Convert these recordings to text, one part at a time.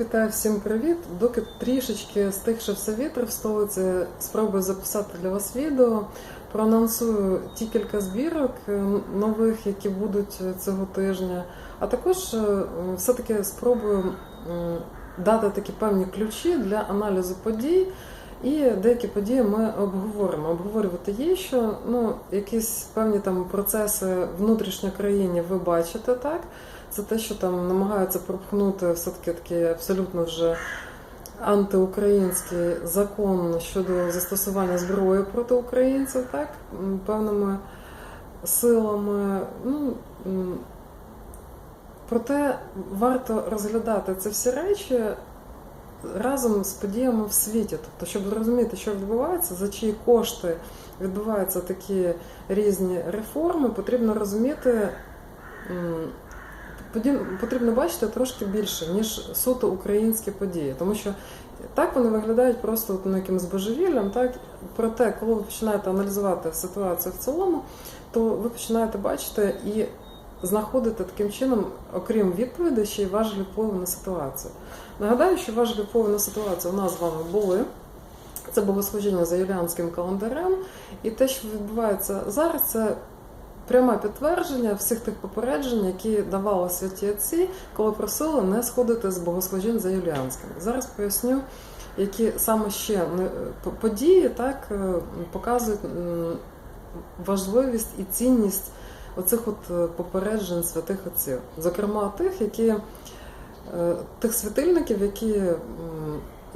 Вітаю всім привіт! Доки трішечки стихшився вітер в столиці, спробую записати для вас відео. Проанонсую ті кілька збірок е, нових, які будуть цього тижня. А також е, все-таки спробую дати такі певні ключі для аналізу подій. І деякі події ми обговоримо. Обговорювати є, що ну, якісь певні там процеси внутрішньо країні ви бачите, так? Це те, що там намагаються пропхнути все-таки такий абсолютно вже антиукраїнський закон щодо застосування зброї проти українців, так, певними силами. Ну, проте варто розглядати ці всі речі разом з подіями в світі. Тобто, щоб зрозуміти, що відбувається, за чиї кошти відбуваються такі різні реформи, потрібно розуміти. Потрібно бачити трошки більше, ніж суто українські події. Тому що так вони виглядають просто ну, якимось божевіллям. Так? Проте, коли ви починаєте аналізувати ситуацію в цілому, то ви починаєте бачити і знаходити таким чином, окрім відповідей, ще й важелі впливу на ситуацію. Нагадаю, що важелі впливу на ситуацію у нас з вами були. Це богослужіння за юліанським календарем, і те, що відбувається зараз, це пряме підтвердження всіх тих попереджень, які давали святі отці, коли просили не сходити з богослужінь за юліанським. Зараз поясню, які саме ще події так е, показують важливість і цінність оцих от е, попереджень святих отців, зокрема тих, які е, тих святильників, які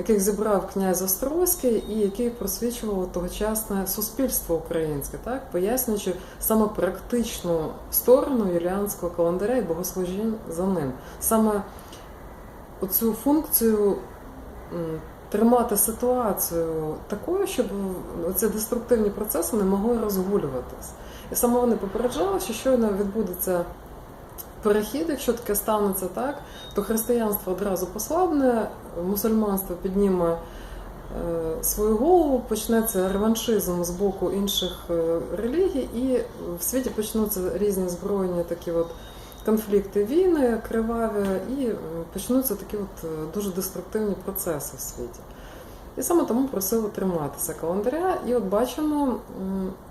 яких зібрав князь Острозький і які просвічували тогочасне суспільство українське, так пояснюючи саме практичну сторону юліанського календаря і богослужінь за ним. Саме оцю функцію тримати ситуацію такою, щоб ці деструктивні процеси не могли розгулюватись. І саме вони попереджали, що щойно відбудеться перехід, якщо таке станеться так, то християнство одразу послабне, мусульманство підніме е, свою голову, почнеться реваншизм з боку інших е, релігій, і в світі почнуться різні збройні такі от конфлікти, війни криваві, і е, почнуться такі от дуже деструктивні процеси в світі. І саме тому просили триматися календаря. І от бачимо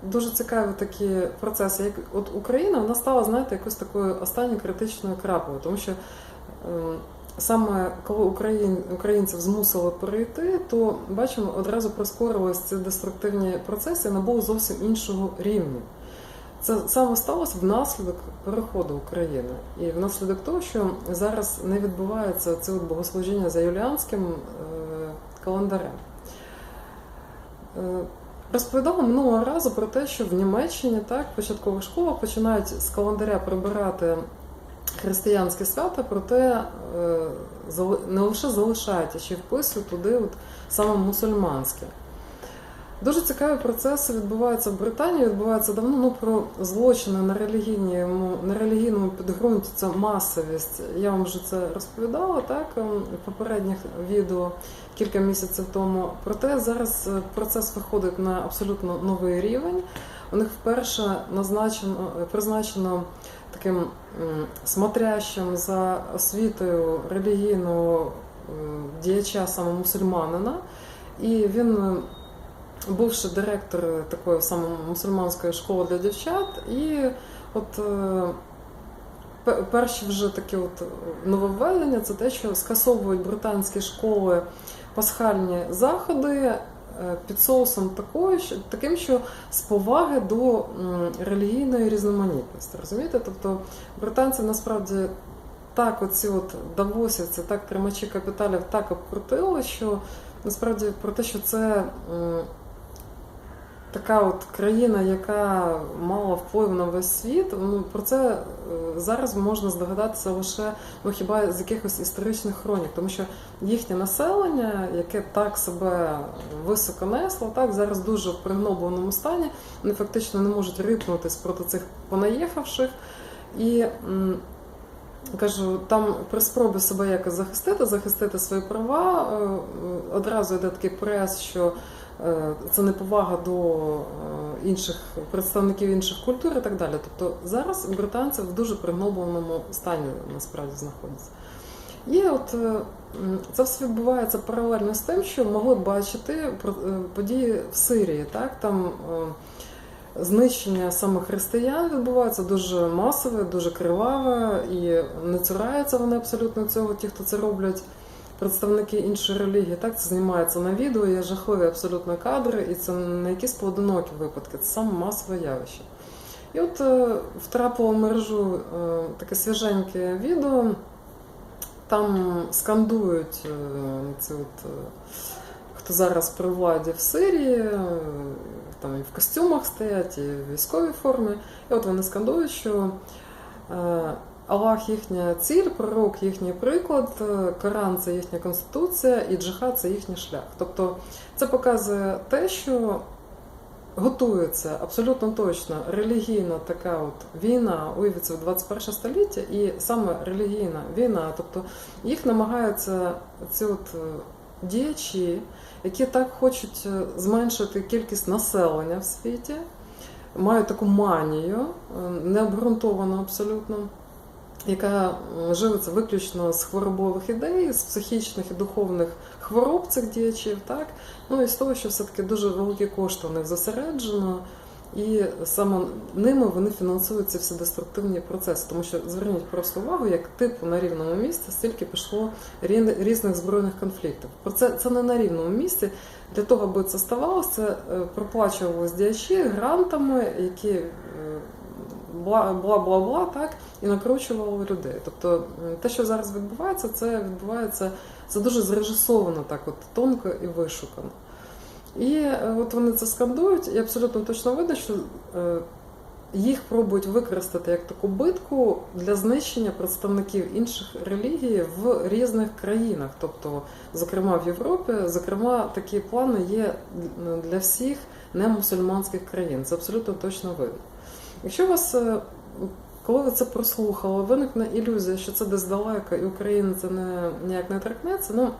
дуже цікаві такі процеси. Як от Україна вона стала, знаєте, якось такою останньою критичною крапою, тому що ем, саме коли Україн, українців змусили перейти, то бачимо, одразу прискорились ці деструктивні процеси набули зовсім іншого рівня. Це саме сталося внаслідок переходу України і внаслідок того, що зараз не відбувається це богослужіння за юліанським календарем. Е, Розповідала минулого разу про те, що в Німеччині так в початкових школах починають з календаря прибирати християнське свята, проте е, не лише залишають, а ще вписують туди от саме мусульманське. Дуже цікаві процеси відбуваються в Британії, відбуваються давно ну, про злочини на релігійному, на релігійному підґрунті, це масовість. Я вам вже це розповідала так, ем, в попередніх відео кілька місяців тому. Проте зараз е, процес виходить на абсолютно новий рівень. У них вперше назначено, е, призначено таким смотрящим за освітою релігійного діяча саме мусульманина. І він бувший директор такої саме мусульманської школи для дівчат, і от е, перші вже такі от нововведення це те, що скасовують британські школи пасхальні заходи е, під соусом таким, що з поваги до релігійної різноманітності. Розумієте? Тобто британці насправді так оці от давосівці, так тримачі капіталів так обкрутили, що насправді про те, що це така от країна, яка мала вплив на весь світ, ну про це е, зараз можна здогадатися лише ну хіба з якихось історичних хронік, тому що їхнє населення, яке так себе високо несло, так зараз дуже в пригнобленому стані, вони фактично не можуть рипнутись проти цих понаїхавших. І кажу, там при спробі себе якось захистити, захистити свої права, е, е, одразу йде такий прес, що е, це неповага до е, інших представників інших культур і так далі. Тобто зараз британці в дуже пригнобленому стані насправді знаходяться. І от це все відбувається паралельно з тим, що могли б бачити події в Сирії. Так? Там знищення саме християн відбувається дуже масове, дуже криваве, і не цураються вони абсолютно цього, ті, хто це роблять. Представники іншої релігії, так це знімається на відео, є жахливі абсолютно кадри, і це не якісь поодинокі випадки, це саме масове явище. І от е, втрапило в мережу е, таке свіженьке відео. Там скандують е, ці от, хто зараз при владі в Сирії, там і в костюмах стоять, і в військовій формі. І от вони скандують, що е, Аллах їхня ціль, пророк їхній приклад, е, Коран це їхня конституція, і джихад це їхній шлях. Тобто це показує те, що готується абсолютно точно релігійна така от війна, уявиться в 21 століття, і саме релігійна війна, тобто їх намагаються ці от е, діячі, які так хочуть е, зменшити кількість населення в світі, мають таку манію, е, необґрунтовану абсолютно. Яка живиться виключно з хворобових ідей, з психічних і духовних хвороб цих діячів, так ну і з того, що все-таки дуже великі кошти у них зосереджено, і саме ними вони фінансують ці всі деструктивні процеси. Тому що зверніть просто увагу, як типу на рівному місці стільки пішло рі- різних збройних конфліктів. Про це це не на рівному місці. Для того, аби це ставалося, це проплачувалось діячі грантами, які е, бла бла бла бла, так і накручували людей. Тобто те, що зараз відбувається, це відбувається це дуже зрежисовано, так от тонко і вишукано. І е, от вони це скандують, і абсолютно точно видно, що е, їх пробують використати як таку битку для знищення представників інших релігій в різних країнах. Тобто, зокрема в Європі, зокрема, такі плани є для всіх немусульманських країн. Це абсолютно точно видно. Якщо вас, е, коли ви це прослухали, виникне ілюзія, що це десь далеко і Україна це не ніяк не торкнеться, ну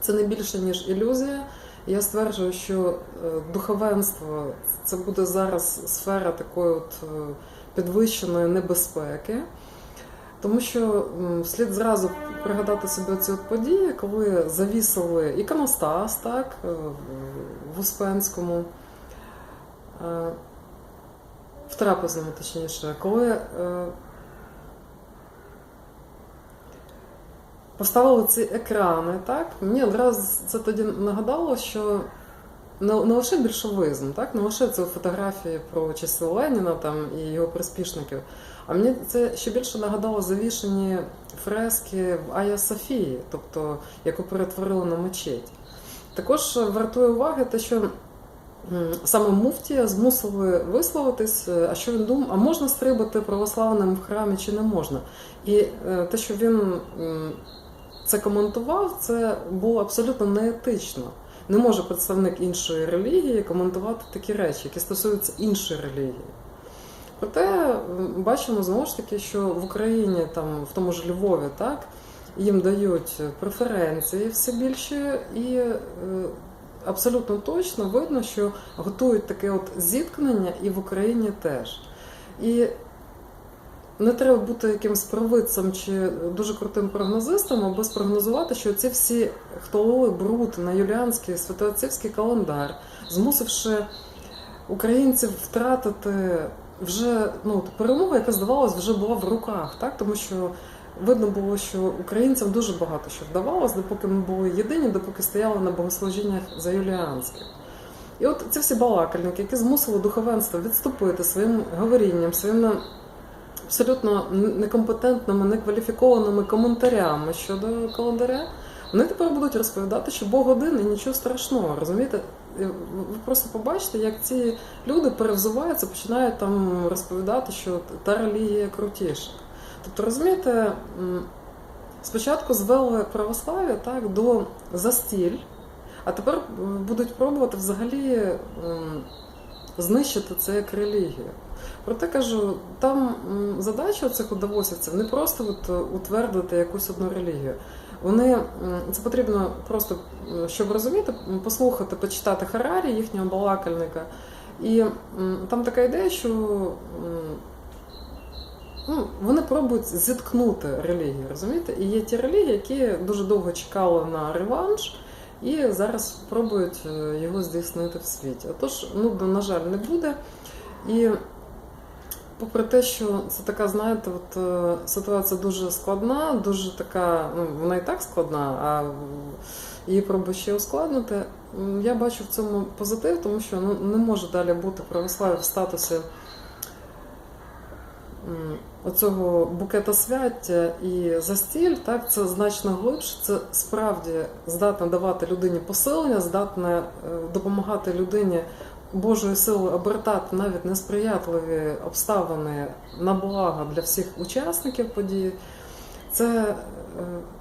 це не більше ніж ілюзія. Я стверджую, що е, духовенство це буде зараз сфера такої от е, підвищеної небезпеки. Тому що слід зразу пригадати собі ці от події, коли завісили іконостас, так, е, в- Успенському, в трапезному, точніше, коли поставили ці екрани, так, мені одразу це тоді нагадало, що не, не лише більшовизм, так, не лише це фотографії про часи Леніна там, і його приспішників, а мені це ще більше нагадало завішені фрески в Ая Софії, тобто яку перетворили на мечеть. Також вартує уваги те, що саме муфтія змусили висловитись, е, а що він думав, а можна стрибати православним в храмі чи не можна. І е, те, що він це коментував, це було абсолютно неетично. Не може представник іншої релігії коментувати такі речі, які стосуються іншої релігії. Проте бачимо знову ж таки, що в Україні, там, в тому ж Львові, так, їм дають преференції все більше, і е, абсолютно точно видно, що готують таке от зіткнення і в Україні теж. І не треба бути якимось провидцем чи дуже крутим прогнозистом, аби спрогнозувати, що ці всі, хто лили бруд на юліанський святоотцівський календар, змусивши українців втратити вже ну, от перемогу, яка здавалось, вже була в руках, так? тому що видно було, що українцям дуже багато що вдавалось, допоки ми були єдині, допоки стояли на богослужіннях за юліанським. І от ці всі балакальники, які змусили духовенство відступити своїм говорінням, своїм абсолютно некомпетентними, некваліфікованими коментарями щодо календаря, вони тепер будуть розповідати, що Бог один і нічого страшного. Розумієте? Ви просто побачите, як ці люди перевзуваються, починають там розповідати, що та релігія крутіша. Тобто, розумієте, спочатку звели православ'я так, до застіль, а тепер будуть пробувати взагалі знищити це як релігію. Проте кажу, там задача цих удовосівців не просто от, е, утвердити якусь одну релігію. Вони це потрібно просто, щоб розуміти, послухати, почитати Харарі, їхнього балакальника. І там така ідея, що ну, вони пробують зіткнути релігію, розумієте? І є ті релігії, які дуже довго чекали на реванш. І зараз пробують е, його здійснити в світі. Отож, ну, на жаль, не буде. І попри те, що це така, знаєте, от, е, ситуація дуже складна, дуже така, ну, вона і так складна, а її пробують ще ускладнити. Я бачу в цьому позитив, тому що ну, не може далі бути православ'я в статусі оцього букета свяття і застіль, так, це значно глибше, це справді здатне давати людині посилення, здатне е, допомагати людині Божою силою обертати навіть несприятливі обставини на благо для всіх учасників події. Це е,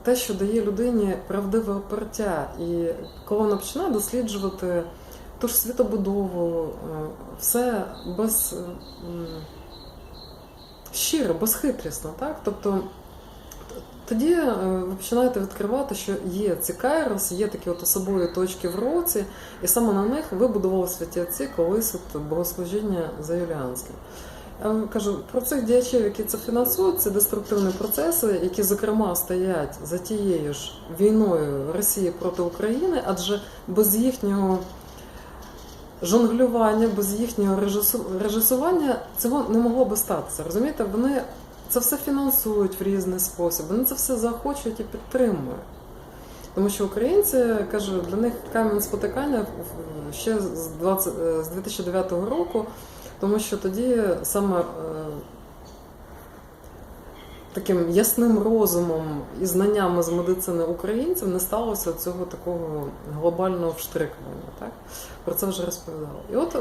те, що дає людині правдиве опертя. І коли вона починає досліджувати ту ж світобудову, е, все без е, щиро, безхитрісно, так? Тобто тоді е, ви починаєте відкривати, що є ці кайрос, є такі от особові точки в році, і саме на них вибудували святі отці колись от богослужіння за Юліанським. Я вам кажу про цих діячів, які це фінансують, це деструктивні процеси, які зокрема стоять за тією ж війною Росії проти України, адже без їхнього жонглювання, без їхнього режису- режисування цього не могло би статися. Розумієте, вони це все фінансують в різний спосіб, вони це все захочують і підтримують. Тому що українці кажу, для них камінь спотикання ще з 20, е, з 2009 року, тому що тоді саме е, таким ясним розумом і знаннями з медицини українців не сталося цього такого глобального вштрикування. Так? Про це вже розповідала. І от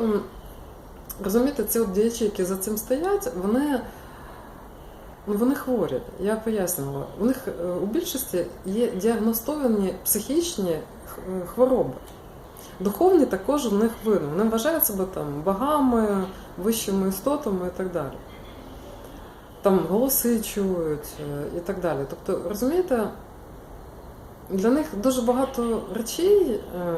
розумієте, ці от діячі, які за цим стоять, вони. Ну, вони хворі, я пояснювала. У них е, у більшості є діагностовані психічні е, хвороби. Духовні також у них видно. Вони вважають себе там богами, вищими істотами і так далі. Там голоси чують е, і так далі. Тобто, розумієте, для них дуже багато речей е,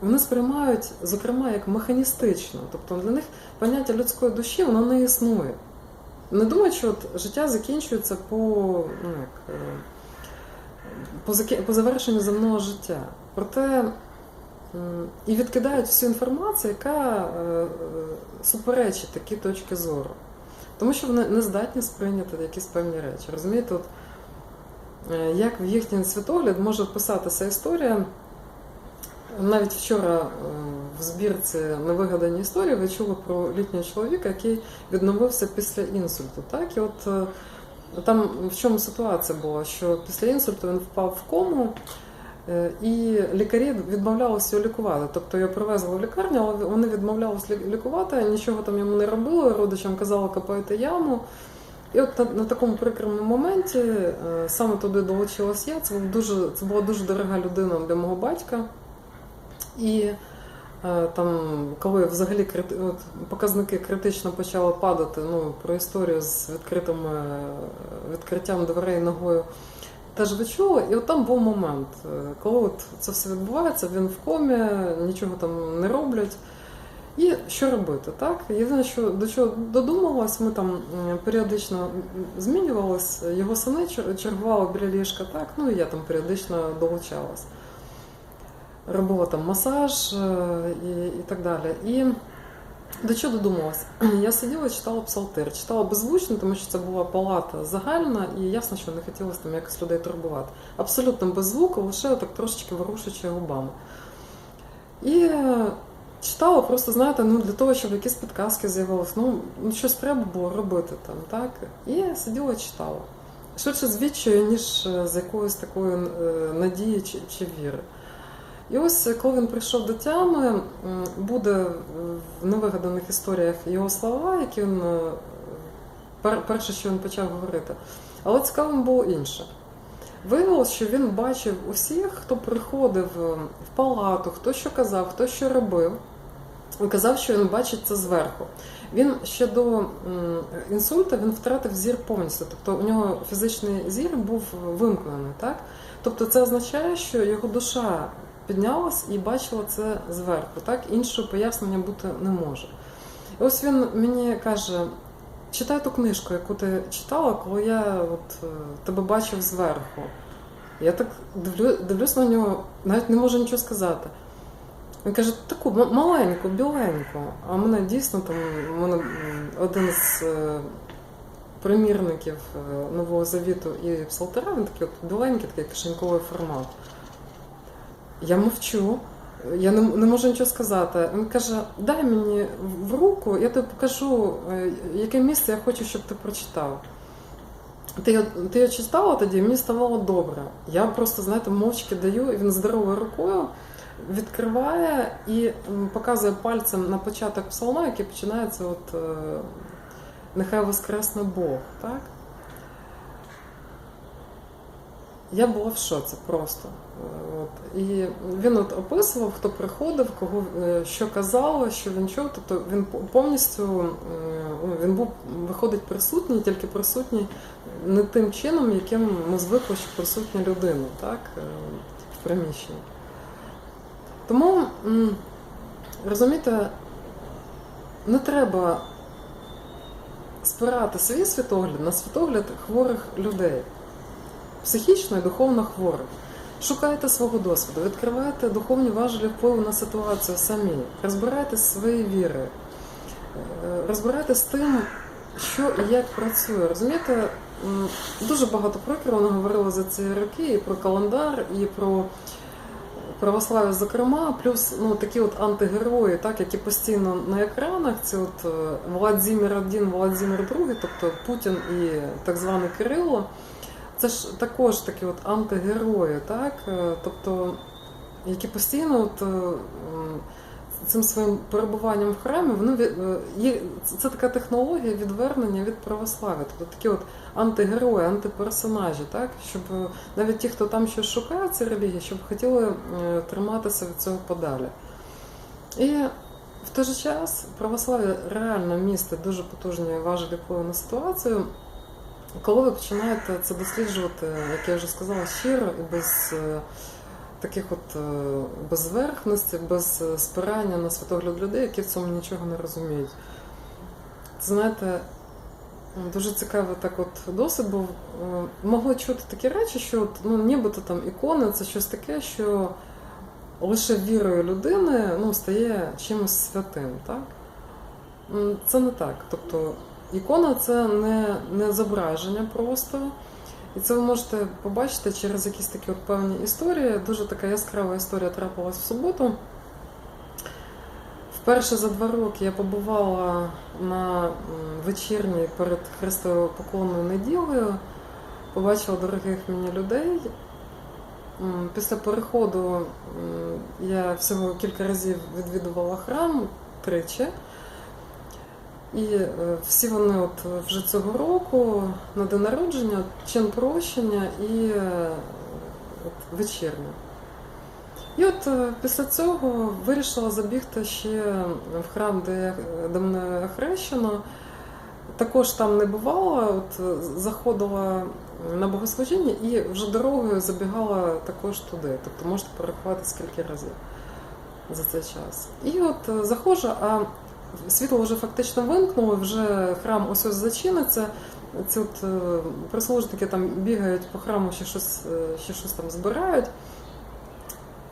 вони сприймають, зокрема, як механістично. Тобто для них поняття людської душі воно не існує. Не думають, що от життя закінчується по, ну, як, е, по, заки- по завершенню земного життя. Проте і відкидають всю інформацію, яка суперечить такі точки зору. Тому що вони не здатні сприйняти якісь певні речі. Розумієте, от, е, як в їхній світогляд може вписатися історія. Навіть вчора е, в збірці невигадані історії ви чули про літнього чоловіка, який відновився після інсульту. Так? І от е, там в чому ситуація була, що після інсульту він впав в кому, і лікарі відмовлялися його лікувати. Тобто його привезли в лікарню, але вони відмовлялися лікувати, нічого там йому не робили, родичам казали, копайте яму. І от на, на такому прикрому моменті е, саме туди долучилась я. Це, був дуже, це була дуже дорога людина для мого батька. І е, там, коли взагалі от, показники критично почали падати, ну, про історію з відкритим, е, відкриттям дверей ногою теж ви чули. І от там був момент, е, коли от це все відбувається, він в комі, нічого там не роблять. І що робити, так? Єдине, що до чого додумалась, ми там періодично змінювалися, його сини чергували біля ліжка, так, ну і я там періодично долучалась. Робила там масаж е, і, і так далі. І до чого додумалась? Я сиділа, читала псалтир, читала беззвучно, тому що це була палата загальна, і ясно, що не хотілося там якось людей турбувати. Абсолютно без звуку, лише так трошечки ворушачи губами. І е, читала просто, знаєте, ну для того, щоб якісь підказки з'явилися. Ну, ну щось треба було робити там, так? І сиділа, читала. Швидше з відчаю, ніж е, з якоїсь такої е, надії чи, чи віри. І ось е, коли він прийшов до тями, буде в невигаданих історіях його слова, які він е, перше, що він почав говорити. Але цікавим було інше. Виявилось, що він бачив усіх, хто приходив е, в палату, хто що казав, хто що робив. Він казав, що він бачить це зверху. Він ще до м, інсульту він втратив зір повністю. Тобто у нього фізичний зір був вимкнений. Так? Тобто це означає, що його душа піднялась і бачила це зверху. Так? Іншого пояснення бути не може. І ось він мені каже: читаю ту книжку, яку ти читала, коли я от, е, тебе бачив зверху. Я так дивлю, дивлюсь на нього, навіть не можу нічого сказати. Він каже, таку маленьку, біленьку. А мене дійсно там мене один з е, примірників е, Нового Завіту і Псалтера, він такий от біленький, такий кишеньковий формат. Я мовчу, я не, не можу нічого сказати. Він каже: дай мені в руку, я тобі покажу, е, яке місце я хочу, щоб ти прочитав. Ти, ти його читала тоді, мені ставало добре. Я просто, знаєте, мовчки даю, і він здоровою рукою відкриває і показує пальцем на початок псалма, який починається от е, Нехай воскресне Бог. Так? Я була в шоці просто. От. І він от описував, хто приходив, кого е, що казали, що він чув. Тобто він повністю е, ну, він був виходить присутній, тільки присутній не тим чином, яким ми звикли, що присутня людина, так, е, в приміщенні. Тому, розумієте, не треба спирати свій світогляд на світогляд хворих людей, психічно і духовно хворих. Шукайте свого досвіду, відкривайте духовні важелі впливу на ситуацію самі, розбирайтесь зі своєї віри, е, розбирайтесь з тим, що і як працює. Розумієте, дуже багато прикро вони говорили за ці роки і про календар, і про православ'я, зокрема, плюс ну, такі от антигерої, так, які постійно на екранах, це от е, Владимир один, Владимир другий, тобто Путін і так званий Кирило. Це ж також такі от антигерої, так? е, тобто, які постійно от, е, цим своїм перебуванням в храмі, вони е, це така технологія відвернення від православ'я. Тобто такі от антигерої, антиперсонажі, так? щоб навіть ті, хто там щось шукає ці релігії, щоб хотіли триматися від цього подалі. І в той же час православ'я реально містить дуже потужні важелі впливу на ситуацію. Коли ви починаєте це досліджувати, як я вже сказала, щиро і без е, таких от безверхності, без е, спирання на світогляд людей, які в цьому нічого не розуміють. Знаєте, дуже цікавий так от досвід був. Е, Могли чути такі речі, що ну, нібито там ікони це щось таке, що лише вірою людини ну, стає чимось святим. Так? Це не так. Тобто ікона це не, не зображення просто. І це ви можете побачити через якісь такі от певні історії. Дуже така яскрава історія трапилась в суботу. Вперше за два роки я побувала на м, вечірній перед Христовою поклонною неділею, побачила дорогих мені людей. Після переходу я всього кілька разів відвідувала храм тричі. І е, всі вони от вже цього року на день народження, чин прощення і е, от, вечірня. І от е, після цього вирішила забігти ще в храм, де, я- де мене хрещено. Також там не бувала, от заходила на богослужіння і вже дорогою забігала також туди. Тобто можете порахувати скільки разів за цей час. І от заходжу, а світло вже фактично вимкнуло, вже храм ось ось зачиниться. Ці от е, прислужники там бігають по храму, ще щось, е, ще щось там збирають.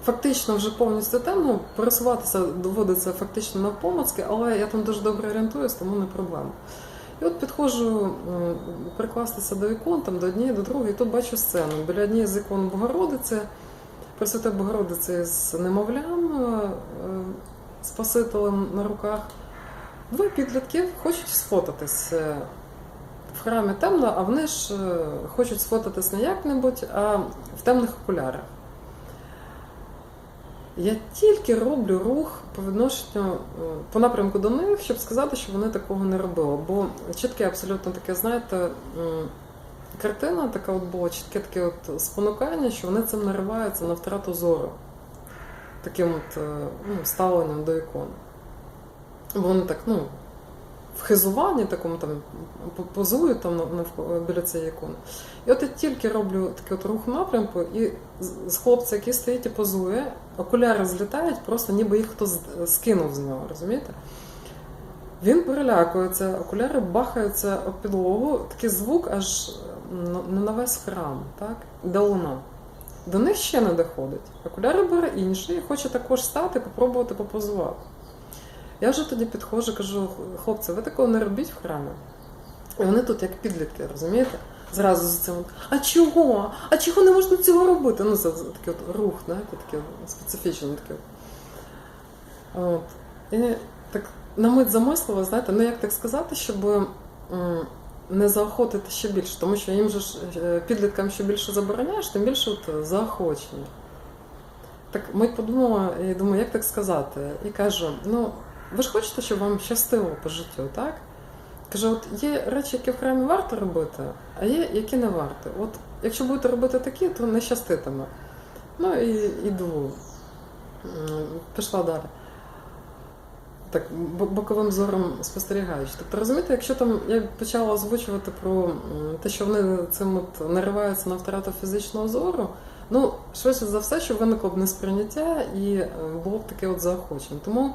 Фактично вже повністю темно, пересуватися доводиться фактично на навпомацьки, але я там дуже добре орієнтуюсь, тому не проблема. І от підходжу прикластися до ікон, там, до однієї, до другої, і тут бачу сцену. Біля однієї з ікон Богородиці, Пресвята Богородиця з немовлям, е, е, Спасителем на руках. Двоє підлітків хочуть сфотатись. Е, В храмі темно, а вони ж е, хочуть сфотатись не як-небудь, а в темних окулярах. Я тільки роблю рух по відношенню е, по напрямку до них, щоб сказати, що вони такого не робили. Бо чітке абсолютно таке, знаєте, картина така от була, чітке таке от спонукання, що вони цим нариваються на втрату зору, таким от ну, ставленням до ікон. Бо вони так, ну, в хизуванні такому там по- позують там нав- навко- біля цієї ікони. І от я тільки роблю такий от рух напрямку, і з- хлопця, який стоїть і позує, окуляри злітають, просто ніби їх хтось скинув з нього, розумієте? Він перелякується, окуляри бахаються об підлогу, такий звук аж на- на весь храм, так? Де луна. До них ще не доходить. Окуляри бере інший хоче також стати, попробувати попозувати. Я вже тоді підходжу, кажу, хлопці, ви такого не робіть в храмі. І вони тут як підлітки, розумієте? Зразу з цим. А чого? А чого не можна цього робити? Ну, це такий от рух, знаєте, такий специфічний такий. От. І так на мить замислила, знаєте, ну як так сказати, щоб не заохотити ще більше, тому що їм же е, підліткам що більше забороняєш, тим більше от заохочення. Так мить подумала і думаю, як так сказати? І кажу: ну, ви ж хочете, щоб вам щастило по життю, так? Кажу, от є речі, які в храмі варто робити, а є, які не варто. От якщо будете робити такі, то не щаститиме. Ну і йду. Пішла далі. Так, боковим зором спостерігаючи. Тобто, розумієте, якщо там я почала озвучувати про те, що вони цим от нариваються на втрату фізичного зору, ну, швидше за все, що виникло б несприйняття і е, було б таке от заохочення. Тому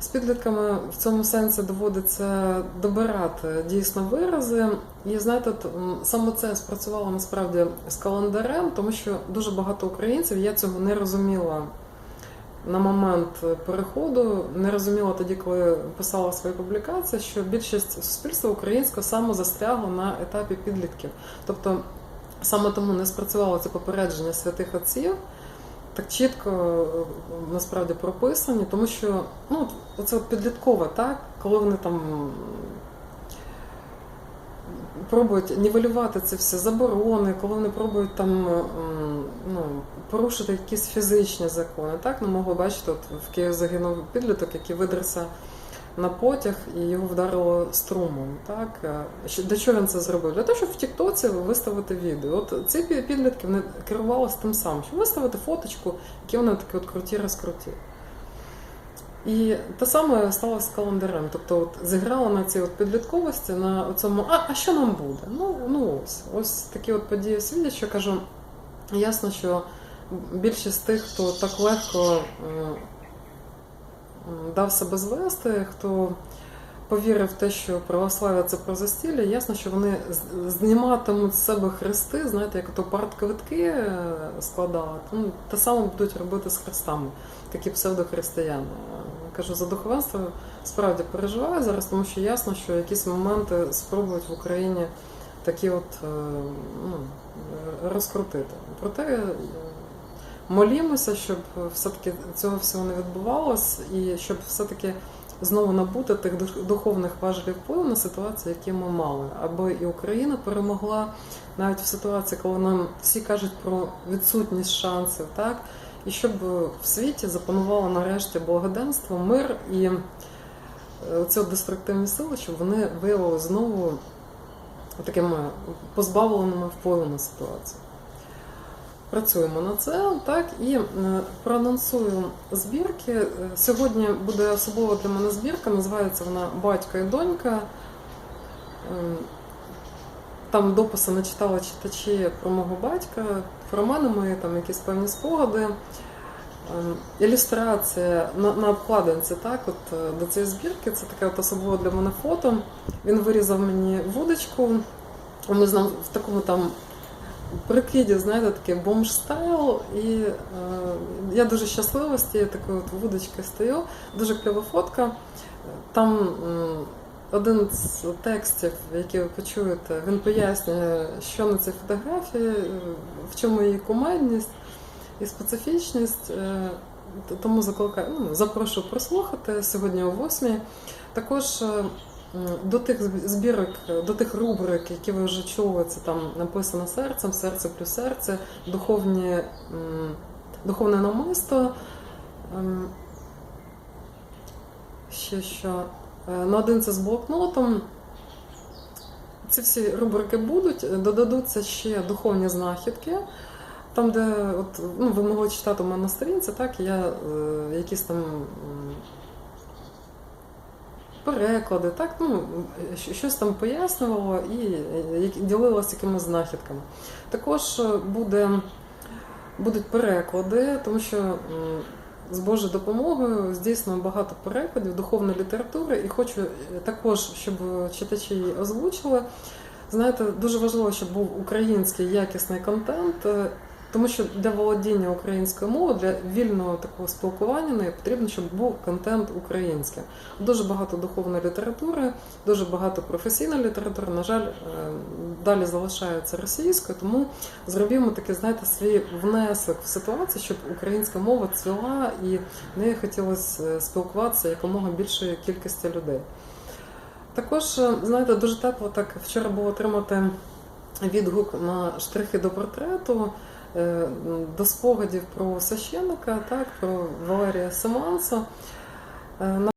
з підлітками в цьому сенсі доводиться добирати дійсно вирази. І знаєте, саме це спрацювало насправді з календарем, тому що дуже багато українців я цього не розуміла на момент переходу, не розуміла тоді, коли писала свої публікації, що більшість суспільства українського саме застрягла на етапі підлітків. Тобто саме тому не спрацювало це попередження святих отців. Так чітко е, насправді прописані, тому що ну, це підліткове, так, коли вони там пробують нівелювати це все, заборони, коли вони пробують там ну, порушити якісь фізичні закони. Так, ну могли бачити, от в Києві загинув підліток, який видерся на потяг і його вдарило струмом. Так? Е, Для чого він це зробив? Для того, щоб в Тіктоці виставити відео. От ці підлітки вони керувалися тим самим, щоб виставити фоточку, які вони такі от круті розкруті. І те саме сталося з календарем. Тобто от зіграла на цій от підлітковості, на цьому, а, а що нам буде? Ну, ну ось. Ось такі от події свідчать, що кажу, ясно, що більшість тих, хто так легко е, дав себе звести, хто повірив в те, що православ'я це про застілля, ясно, що вони зніматимуть з себе хрести, знаєте, як то партквитки е, складали, ну, те саме будуть робити з хрестами, такі псевдохристияни. Е, Кажу, за духовенство справді переживаю зараз, тому що ясно, що якісь моменти спробують в Україні такі от е, ну, розкрутити. Проте е, молімося, щоб все-таки цього всього не відбувалось, і щоб все-таки знову набути тих дух- духовних важелів впливу на ситуацію, які ми мали, аби і Україна перемогла навіть в ситуації, коли нам всі кажуть про відсутність шансів, так і щоб в світі запанувало нарешті благоденство, мир і е, деструктивні сили, щоб вони виявили знову такими позбавленими впливу на ситуацію. Працюємо над це, так і е, проанонсую збірки. Е, Сьогодні буде особлива для мене збірка, називається вона Батько і донька. Е, Там дописи начитали читачі про мого батька, про мене мої там якісь певні спогади. Ілюстрація на, на обкладинці, так, от до цієї збірки, це таке от особливе для мене фото. Він вирізав мені вудочку. Ми з ним в такому там прикиді, знаєте, такий бомж-стайл. І е, я дуже щаслива з тією такою от вудочкою стою. Дуже кльова фотка. Там один з текстів, який ви почуєте, він пояснює, що на цій фотографії, е, в чому її кумедність і специфічність. Е, Тому закликаю, ну, запрошую прослухати сьогодні о 8. Також е, до тих збірок, е, до тих рубрик, які ви вже чули, це там написано серцем, серце плюс серце, духовні, духовне намисто. ем, Ще що. Е, Наодинці з блокнотом. Ці всі рубрики будуть, е, додадуться ще духовні знахідки. Там, де от, ну, ви могли читати у мене на сторінці, так, я якісь там переклади, так, ну, щось там пояснювала і які- якимись знахідками. Також е, буде, будуть переклади, тому що з Божою допомогою здійснюю багато перекладів духовної літератури і хочу е, також, щоб читачі її озвучили. Знаєте, дуже важливо, щоб був український якісний контент, е, тому що для володіння українською мовою, для вільного такого спілкування нею потрібно, щоб був контент український. Дуже багато духовної літератури, дуже багато професійної літератури, на жаль, е, далі залишається російською, тому зробімо такий, знаєте, свій внесок в ситуацію, щоб українська мова цвіла і нею хотілося е, спілкуватися якомога більшої кількості людей. Також, е, знаєте, дуже тепло так вчора було отримати відгук на штрихи до портрету, до спогадів про священника, так, про Валерія Семанса. Е,